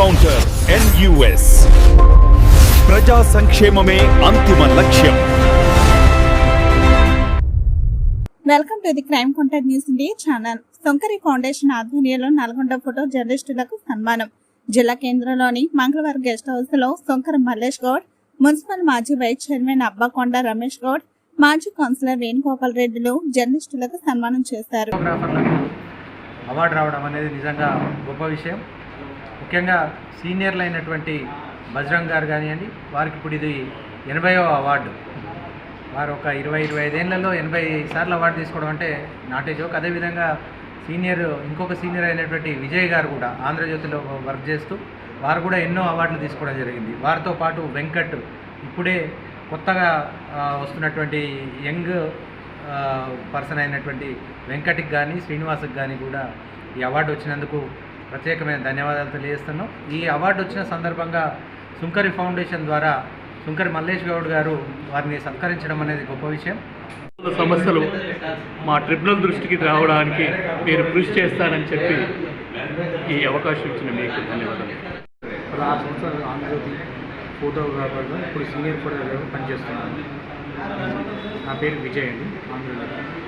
Encounter NUS ప్రజా సంక్షేమమే అంతిమ లక్ష్యం. Welcome to the crime content news India channel. Sonkari foundation ఆధ్వర్యంలో నల్గొండ ఫోటో జర్నలిస్టులకు సన్మానం. జిల్లా కేంద్రంలోని మంగళవారం గెస్ట్ హౌస్లో సొంకర మల్లేష్ గౌడ్ మున్సిపల్ మాజీ వైస్ చైర్మన్ అబ్బాకొండ రమేష్ గౌడ్ మాజీ కౌన్సిలర్ వేణుగోపాల్ రెడ్డిలు జర్నలిస్టులకు సన్మానం చేశారు. అవార్డు రావడం అనేది నిజంగా గొప్ప విషయం. ముఖ్యంగా సీనియర్లు అయినటువంటి బజరంగ్ గారు కానివ్వండి వారికి ఇప్పుడు ఇది ఎనభైవ అవార్డు. వారు ఒక ఇరవై ఇరవై ఐదేళ్ళలో ఎనభై సార్లు అవార్డు తీసుకోవడం అంటే నాటే జోక్ అదేవిధంగా సీనియర్ ఇంకొక సీనియర్ అయినటువంటి విజయ్ గారు కూడా ఆంధ్రజ్యోతిలో వర్క్ చేస్తూ వారు కూడా ఎన్నో అవార్డులు తీసుకోవడం జరిగింది. వారితో పాటు వెంకట్ ఇప్పుడే కొత్తగా వస్తున్నటువంటి యంగ్ పర్సన్ అయినటువంటి వెంకట్కి కానీ శ్రీనివాస్కి కానీ కూడా ఈ అవార్డు వచ్చినందుకు ప్రత్యేకమైన ధన్యవాదాలు తెలియజేస్తున్నాం. ఈ అవార్డు వచ్చిన సందర్భంగా సుంకరి ఫౌండేషన్ ద్వారా సుంకరి మల్లేష్ గౌడ్ గారు వారిని సత్కరించడం అనేది గొప్ప విషయం. సమస్యలు మా ట్రిబ్యునల్ దృష్టికి రావడానికి మీరు కృషి చేస్తానని చెప్పి ఈ అవకాశం ఇచ్చిన మీకు ధన్యవాదాలు. పదహారు సంవత్సరాలు ఆంధ్రజ్యోతి ఫోటోగ్రాఫర్గా ఇప్పుడు సీనియర్ ఫోటోగ్రాఫర్ పనిచేస్తున్నాను. నా పేరు విజయ్ అండి ఆంధ్రజ్యోతి